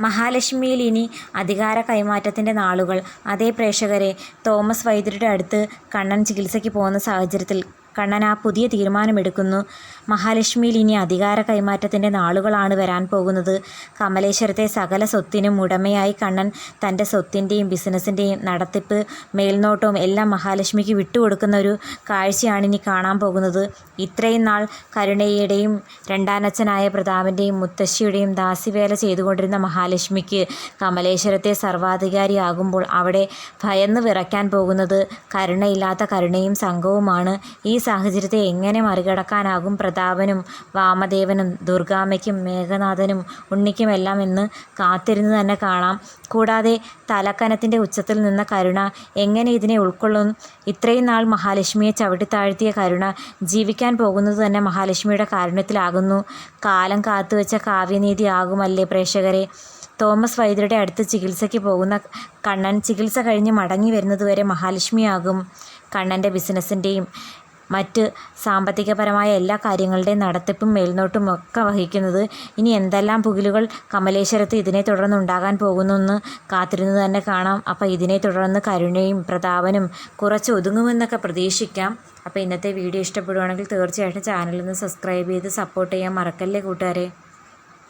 മഹാലക്ഷ്മിയിൽ ഇനി അധികാര കൈമാറ്റത്തിന്റെ നാളുകൾ. അതേ പ്രേക്ഷകരെ, തോമസ് വൈദ്യരുടെ അടുത്ത് കണ്ണൻ ചികിത്സയ്ക്ക് പോകുന്ന സാഹചര്യത്തിൽ കണ്ണൻ ആ പുതിയ തീരുമാനമെടുക്കുന്നു. മഹാലക്ഷ്മിയിൽ ഇനി അധികാര കൈമാറ്റത്തിന്റെ നാളുകളാണ് വരാൻ പോകുന്നത്. കമലേശ്വരത്തെ സകല സ്വത്തിനും ഉടമയായി കണ്ണൻ തന്റെ സ്വത്തിന്റെയും ബിസിനസിന്റെയും നടത്തിപ്പ് മേൽനോട്ടവും എല്ലാം മഹാലക്ഷ്മിക്ക് വിട്ടുകൊടുക്കുന്ന ഒരു കാഴ്ചയാണ് ഇനി കാണാൻ പോകുന്നത്. ഇത്രയും നാൾ കരുണയുടെയും രണ്ടാനച്ഛനായ പ്രതാപന്റെയും മുത്തശ്ശിയുടെയും ദാസിവേല ചെയ്തുകൊണ്ടിരുന്ന മഹാലക്ഷ്മിക്ക് കമലേശ്വരത്തെ സർവാധികാരിയാകുമ്പോൾ അവിടെ ഭയന്ന് വിറയ്ക്കാൻ പോകുന്നത് കരുണയില്ലാത്ത കരുണയും സംഘവുമാണ്. ഈ സാഹചര്യത്തെ എങ്ങനെ മറികടക്കാനാകും പ്രതാപനും വാമദേവനും ദുർഗാമയ്ക്കും മേഘനാഥനും ഉണ്ണിക്കുമെല്ലാം എന്ന് കാത്തിരുന്ന് തന്നെ കാണാം. കൂടാതെ തലക്കനത്തിന്റെ ഉച്ചത്തിൽ നിന്ന കരുണ എങ്ങനെ ഇതിനെ ഉൾക്കൊള്ളും. ഇത്രയും നാൾ മഹാലക്ഷ്മിയെ ചവിട്ടിത്താഴ്ത്തിയ കരുണ ജീവിക്കാൻ പോകുന്നത് തന്നെ മഹാലക്ഷ്മിയുടെ കാരുണ്യത്തിലാകുന്നു. കാലം കാത്തുവെച്ച കാവ്യനീതി ആകുമല്ലേ പ്രേക്ഷകരെ. തോമസ് വൈദ്യരുടെ അടുത്ത് ചികിത്സയ്ക്ക് പോകുന്ന കണ്ണൻ ചികിത്സ കഴിഞ്ഞ് മടങ്ങി വരുന്നതുവരെ മഹാലക്ഷ്മിയാകും കണ്ണന്റെ ബിസിനസിന്റെയും മറ്റ് സാമ്പത്തികപരമായ എല്ലാ കാര്യങ്ങളുടെയും നടത്തിപ്പും മേൽനോട്ടും ഒക്കെ വഹിക്കുന്നത്. ഇനി എന്തെല്ലാം പുകിലുകൾ കമലേശ്വരത്ത് ഇതിനെ തുടർന്ന് ഉണ്ടാകാൻ പോകുന്നെന്ന് കാത്തിരുന്ന് തന്നെ കാണാം. അപ്പോൾ ഇതിനെ തുടർന്ന് കരുണയും പ്രതാപനും കുറച്ച് ഒതുങ്ങുമെന്നൊക്കെ പ്രതീക്ഷിക്കാം. അപ്പോൾ ഇന്നത്തെ വീഡിയോ ഇഷ്ടപ്പെടുകയാണെങ്കിൽ തീർച്ചയായിട്ടും ചാനലൊന്ന് സബ്സ്ക്രൈബ് ചെയ്ത് സപ്പോർട്ട് ചെയ്യാൻ മറക്കല്ലേ കൂട്ടുകാരെ.